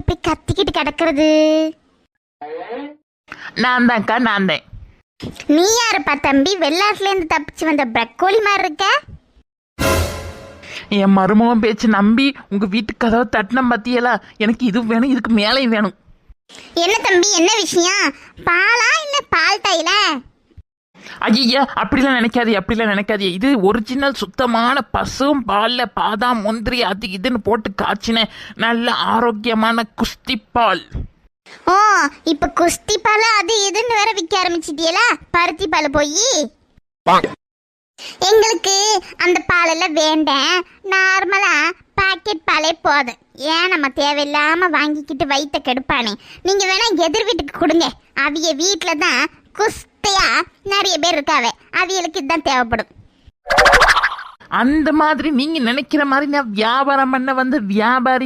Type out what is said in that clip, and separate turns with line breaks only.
இப்படி கத்திக்கிட்டு கிடக்கிறது?
நான் தான்க்கா நான் தான்
நீ யாருப்பா தம்பி? வெளிநாட்டுல இருந்து தப்பிச்சு வந்த பிரக்கோலி மாதிரி இருக்க?
என் மருமகன் பேச்சு நம்பி உங்க வீட்டுக்கு கதவை தட்டின பத்தியலா? எனக்கு இது வேணும் இதுக்கு மேலேயும் வேணும்.
என்ன தம்பி? என்ன விஷயம்? பாலா
ஐயா அப்படிலாம் நினைக்காதே அப்படிலாம் நினைக்காதே. இது ஒரிஜினல் சுத்தமான பசும் பால்ல பாதாம் முந்திரி அது இதுன்னு போட்டு காய்ச்சின நல்ல ஆரோக்கியமான குஸ்தி பால்.
ஓ இப்ப குஸ்தி பால் அது இதுன்னு வேற விற்க ஆரம்பிச்சிட்டியல? பருத்தி பால் போய்? எங்களுக்கு அந்த பாலெல்லாம் வேண்டாம் நார்மலா பாக்கெட் பாலே போதும் ஏன் நம்ம தேவையில்லாம வாங்கிக்கிட்டு வயித்த கெடுப்பானே? நீங்க வேணா எதிர் வீட்டுக்கு கொடுங்க. அவிய வீட்டுல தான் குஸ்தையா நிறைய பேர் இருக்காவே. அவியலுக்கு இதுதான் தேவைப்படும்.
அந்த மாதிரி நீங்க நினைக்கிற மாதிரி நான் வியாபாரம் பண்ண வந்து வியாபாரி